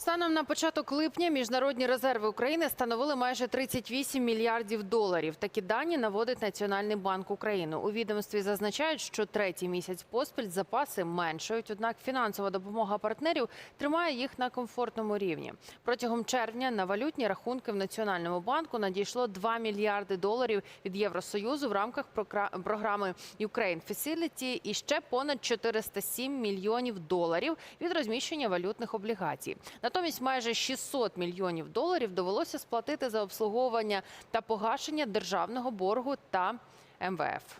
Станом на початок липня міжнародні резерви України становили майже 38 мільярдів доларів. Такі дані наводить Національний банк України. У відомстві зазначають, що третій місяць поспіль запаси меншають, однак фінансова допомога партнерів тримає їх на комфортному рівні. Протягом червня на валютні рахунки в Національному банку надійшло 2 мільярди доларів від Євросоюзу в рамках програми Ukraine Facility і ще понад 407 мільйонів доларів від розміщення валютних облігацій. Натомість майже 600 мільйонів доларів довелося сплатити за обслуговування та погашення державного боргу та МВФ.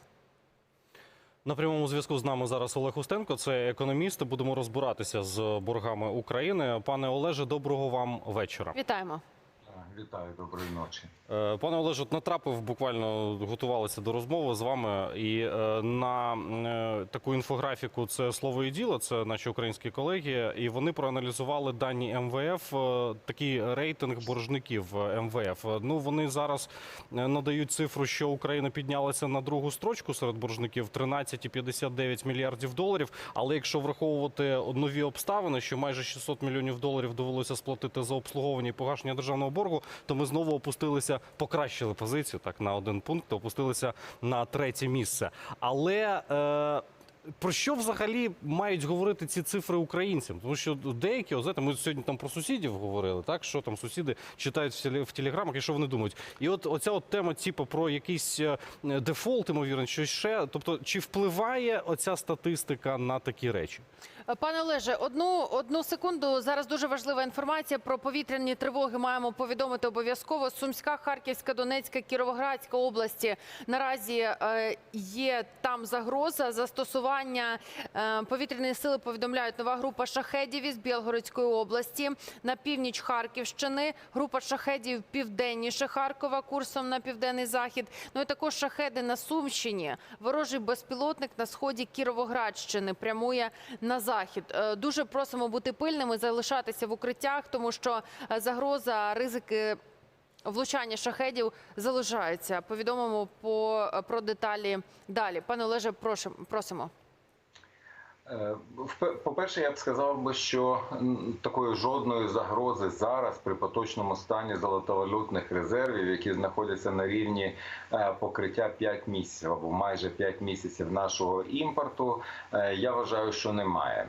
На прямому зв'язку з нами зараз Олег Устенко, це економіст. Будемо розбиратися з боргами України. Пане Олеже, доброго вам вечора. Вітаємо. Вітаю, доброї ночі. Е, Пане Олеже, натрапив буквально готувалися до розмови з вами. І е, на е, таку інфографіку це слово і діло. Це наші українські колеги, і вони проаналізували дані МВФ. Такий рейтинг боржників МВФ. Ну вони зараз надають цифру, що Україна піднялася на другу строчку серед боржників 13,59 мільярдів доларів. Але якщо враховувати нові обставини, що майже 600 мільйонів доларів довелося сплатити за обслуговування і погашення державного боргу, то ми знову опустилися, покращили позицію так на один пункт, опустилися на третє місце. Але е, про що взагалі мають говорити ці цифри українцям? Тому що деякі, знаєте, ми сьогодні там про сусідів говорили, так що там сусіди читають в телеграмах і що вони думають. І от оця от тема, типу, про якийсь е, дефолт, ймовірно, щось ще. Тобто, чи впливає оця статистика на такі речі? Пане Олеже, одну одну секунду. Зараз дуже важлива інформація про повітряні тривоги. Маємо повідомити обов'язково. Сумська, Харківська, Донецька, Кіровоградська області наразі е, є там загроза застосування е, повітряної сили. Повідомляють нова група шахедів із Білгородської області на північ Харківщини. Група шахедів південніше Харкова курсом на південний захід. Ну і також шахеди на Сумщині. Ворожий безпілотник на сході Кіровоградщини прямує на захід. Е, Дуже просимо бути пильними, залишатися в укриттях, тому що е, загроза, ризики. Влучання шахедів залишаються. Повідомимо по про деталі далі. Пане Олеже, прошу, просимо. Е, По-перше, я б сказав би, що такої жодної загрози зараз при поточному стані золотовалютних резервів, які знаходяться на рівні е, покриття 5 місяців або майже 5 місяців нашого імпорту, е, я вважаю, що немає.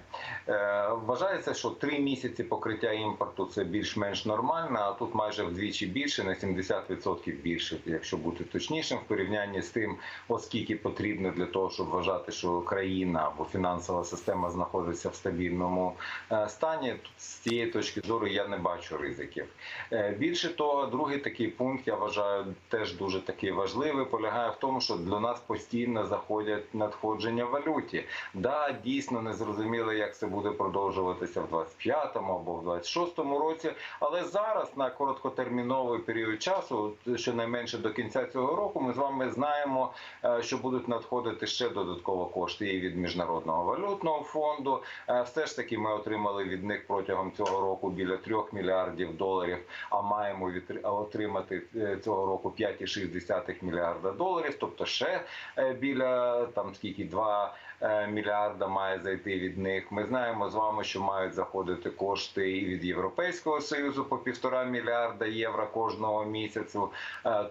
Вважається, що 3 місяці покриття імпорту це більш-менш нормально, а тут майже вдвічі більше, на 70% більше, якщо бути точнішим, в порівнянні з тим, оскільки потрібно для того, щоб вважати, що країна або фінансова система знаходиться в стабільному е, стані. З цієї точки зору я не бачу ризиків. Е, Більше того, другий такий пункт я вважаю теж дуже такий важливий. Полягає в тому, що до нас постійно заходять надходження в валюті. Да, дійсно не зрозуміло, як це буде продовжуватися в 25-му або в 26-му році. Але зараз на короткотерміновий період часу, щонайменше до кінця цього року, ми з вами знаємо, е, що будуть надходити ще додатково кошти і від міжнародного валютного фонду. Е, Все ж таки, ми отримали від них протягом цього року біля 3 мільярдів доларів. А маємо отримати е, цього року 5,6 мільярда доларів. Тобто ще е, біля там скільки 2 е, мільярда має зайти від них. Ми знаємо з вами, що мають заходити кошти і від Європейського союзу по півтора мільярда євро кожного місяцю.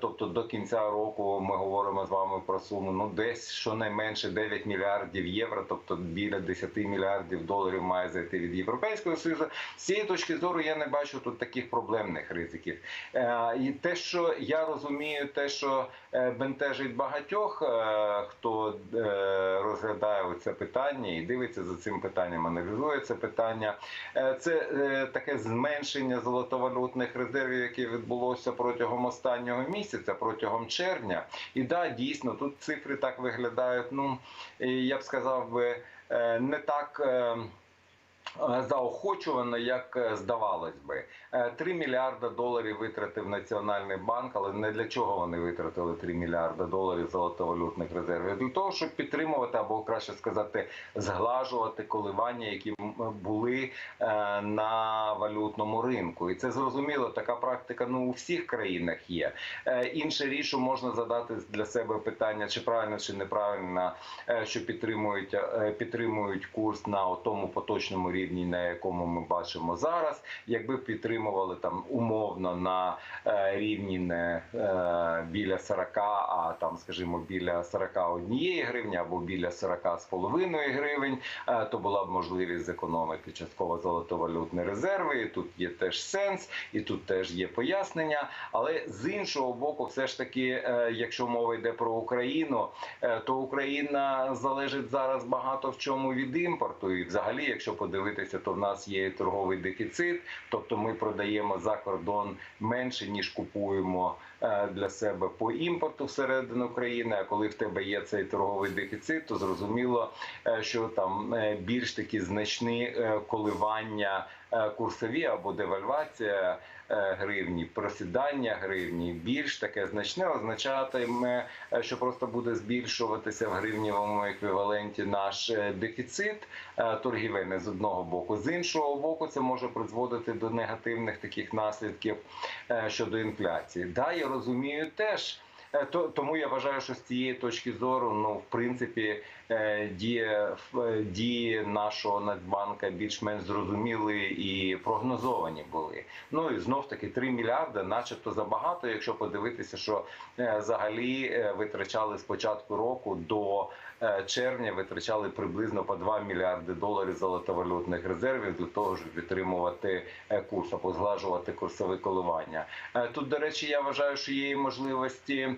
Тобто до кінця року ми говоримо з вами про суму ну десь щонайменше 9 мільярдів євро, тобто біля 10 мільярдів доларів має зайти від Європейського союзу. З цієї точки зору я не бачу тут таких проблемних ризиків. Е, І те, що я розумію, те, що е, бентежить багатьох, е, хто розглядає це питання і дивиться за цим питанням, аналізує це питання. Це таке зменшення золотовалютних резервів, яке відбулося протягом останнього місяця, протягом червня. І да, дійсно, тут цифри так виглядають. Ну я б сказав би не так. Е, е, Заохочувано, як е, здавалось би, Е, 3 мільярда доларів витратив Національний банк, але не для чого вони витратили 3 мільярда доларів золотовалютних резервів? Для того, щоб підтримувати або краще сказати, зглажувати коливання, які були е, на валютному ринку. І це зрозуміло. Така практика ну у всіх країнах є. Е, Інше що можна задати для себе питання, чи правильно чи неправильно, е, що підтримують е, підтримують курс на тому поточному тому рівні, на якому ми бачимо зараз. Якби підтримували там умовно на е, рівні не е, біля 40, а там, скажімо, біля 41 гривні або біля 40 з половиною гривень, е, то була б можливість зекономити частково золотовалютні резерви. І тут є теж сенс, і тут теж є пояснення. Але з іншого боку, все ж таки, якщо мова йде про Україну, то Україна залежить зараз багато в чому від імпорту. І взагалі, якщо подивитися, то в нас є торговий дефіцит, тобто ми продаємо за кордон менше ніж купуємо е, для себе по імпорту всередину країни. А коли в тебе є цей торговий дефіцит, то зрозуміло, е, що там е, більш такі значні коливання курсові або девальвація е, гривні, просідання гривні більш таке значне означатиме, е, що просто буде збільшуватися в гривнівому еквіваленті наш е, дефіцит е, торгівельний з одного боку. З іншого боку, це може призводити до негативних таких наслідків е, щодо інфляції. Да, я розумію теж. Е, То тому я вважаю, що з цієї точки зору, ну в принципі, е, дії, е, дії нашого Нацбанка більш-менш зрозуміли і прогнозовані були. Ну і знов таки 3 мільярди, начебто забагато, якщо подивитися, що е, взагалі е, витрачали з початку року до е, червня, витрачали приблизно по 2 мільярди доларів золотовалютних резервів для того, щоб підтримувати е, курс або зглажувати курсові коливання. Е, Тут, до речі, я вважаю, що є можливості е,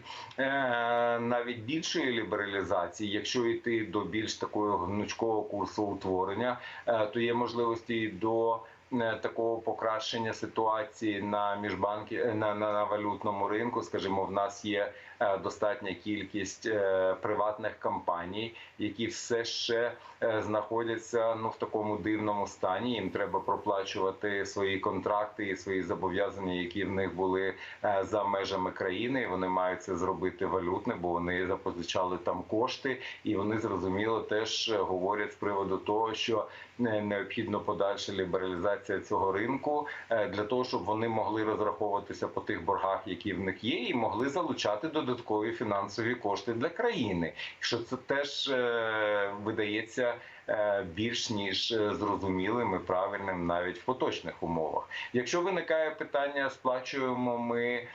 навіть більшої лібералізації, якщо йти до більш такого гнучкого курсу утворення, е, то є можливості і до такого покращення ситуації на міжбанки е, на, на, на валютному ринку. Скажімо, в нас є е, достатня кількість е, приватних компаній, які все ще е, знаходяться ну в такому дивному стані. Їм треба проплачувати свої контракти і свої зобов'язання, які в них були е, за межами країни. І Вони мають це зробити валютне, бо вони запозичали там кошти, і вони зрозуміло теж е, говорять з приводу того, що е, необхідно подальша лібералізація цього ринку е, для того, щоб вони могли розраховуватися по тих боргах, які в них є, і могли залучати додаткові фінансові кошти для країни. Що це теж е, видається е, більш ніж зрозумілим і правильним навіть в поточних умовах. Якщо виникає питання, сплачуємо ми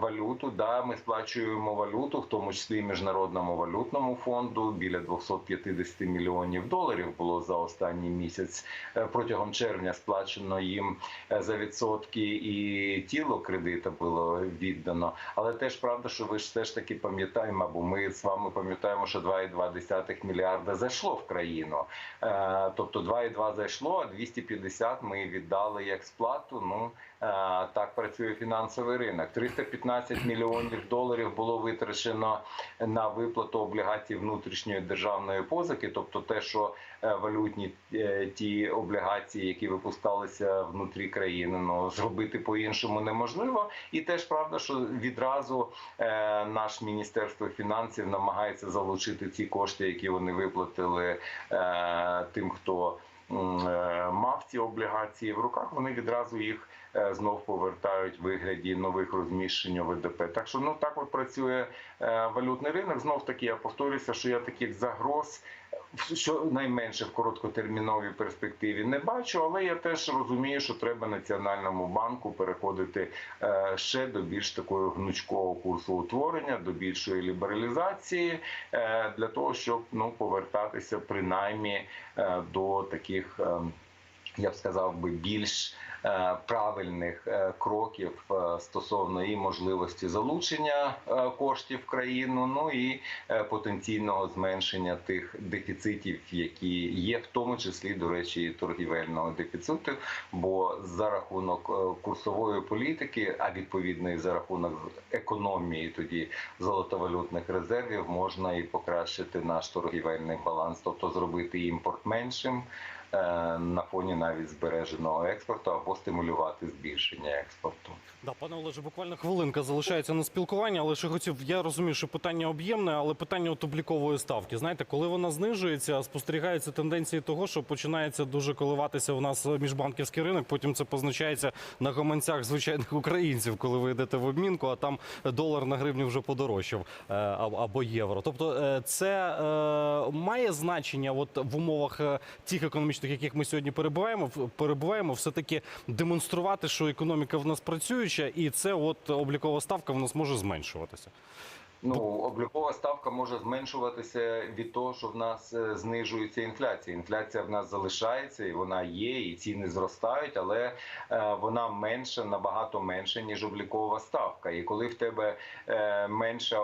валюту, да, ми сплачуємо валюту, в тому числі міжнародному валютному фонду. Біля 250 мільйонів доларів було за останній місяць протягом червня сплачено їм е, за відсотки, і тіло кредита було віддано. Але теж правда, що ви ж все ж таки пам'ятаємо, або ми з вами пам'ятаємо, що 2,2 мільярда зайшло в країну. Е, Тобто 2,2 зайшло, а 250 ми віддали як сплату. Ну е, так працює фінансовий ринок. 315 мільйонів доларів було витрачено на виплату облігацій внутрішньої державної позики, тобто те, що валютні ті облігації, які випускалися внутрі країни, ну зробити по-іншому неможливо. І теж правда, що відразу е, наш міністерство фінансів намагається залучити ці кошти, які вони виплатили е, тим, хто е, мав ці облігації в руках. Вони відразу їх знов повертають в вигляді нових розміщень у ВДП. Так що ну так от працює е, валютний ринок. Знов таки я повторюся, що я таких загроз. Що найменше в короткотерміновій перспективі не бачу, але я теж розумію, що треба національному банку переходити е, ще до більш такого гнучкого курсу утворення, до більшої лібералізації, е, для того, щоб ну повертатися принаймні е, до таких. Я б сказав би більш е, правильних е, кроків е, стосовно і можливості залучення коштів в країну, ну і потенційного зменшення тих дефіцитів, які є, в тому числі до речі, торгівельного дефіциту. Бо за рахунок курсової політики, а відповідно і за рахунок економії, тоді золотовалютних резервів, можна і покращити наш торгівельний баланс, тобто зробити імпорт меншим на фоні навіть збереженого експорту або стимулювати збільшення експорту. Да, пане Олеже, буквально хвилинка залишається на спілкування, але ще хотів. Я розумію, що питання об'ємне, але питання от облікової ставки. Знаєте, коли вона знижується, спостерігаються тенденції того, що починається дуже коливатися у нас міжбанківський ринок. Потім це позначається на гаманцях звичайних українців, коли ви йдете в обмінку, а там долар на гривню вже подорожчав е, або євро. Тобто, е, це е, має значення, от в умовах е, тих економічних економічних, яких ми сьогодні перебуваємо, перебуваємо, все таки демонструвати, що економіка в нас працююча, і це от облікова ставка в нас може зменшуватися. Ну, облікова ставка може зменшуватися від того, що в нас е, знижується інфляція. Інфляція в нас залишається, і вона є, і ціни зростають, але е, вона менша, набагато менша, ніж облікова ставка. І коли в тебе е, менша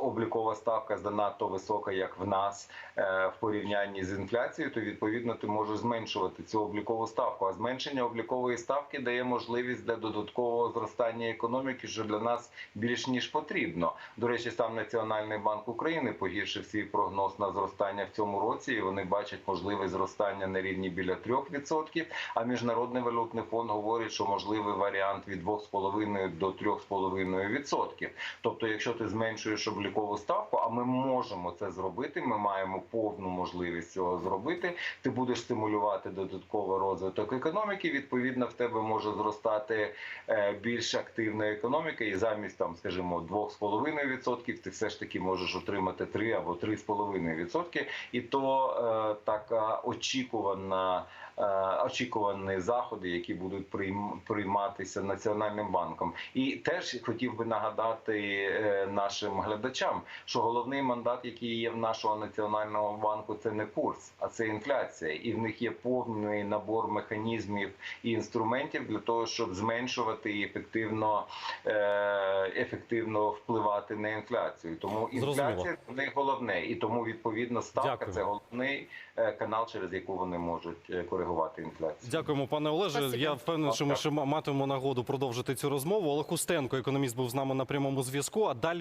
облікова ставка занадто висока, як в нас в порівнянні з інфляцією, то відповідно ти можеш зменшувати цю облікову ставку. А зменшення облікової ставки дає можливість для додаткового зростання економіки, що для нас більш ніж потрібно. Речі, сам Національний банк України погіршив свій прогноз на зростання в цьому році. і Вони бачать можливе зростання на рівні біля 3%, А міжнародний валютний фонд говорить, що можливий варіант від 2,5 до 3,5%. Тобто, якщо ти зменшуєш облікову ставку, а ми можемо це зробити, ми маємо повну можливість цього зробити. Ти будеш стимулювати додатковий розвиток економіки. Відповідно, в тебе може зростати е, більш активна економіка, і замість там, скажімо, 2,5% ти все ж таки можеш отримати 3 або 3,5%. І то е, така очікувана. е, Очікувані заходи, які будуть прийм- прийматися національним банком, і теж хотів би нагадати е, нашим глядачам, що головний мандат, який є в нашого національного банку, це не курс, а це інфляція, і в них є повний набор механізмів і інструментів для того, щоб зменшувати і ефективно, ефективно впливати на інфляцію. Тому інфляція Зрозуміло. не головне, і тому відповідно ставка Дякую. це головний е, канал, через яку вони можуть е, коригувати інфляцію. Дякуємо, пане Олеже. Спасибо. Я впевнений, що ми ще ма- матимемо нагоду продовжити цю розмову. Олег Устенко, економіст, був з нами на прямому зв'язку. А далі.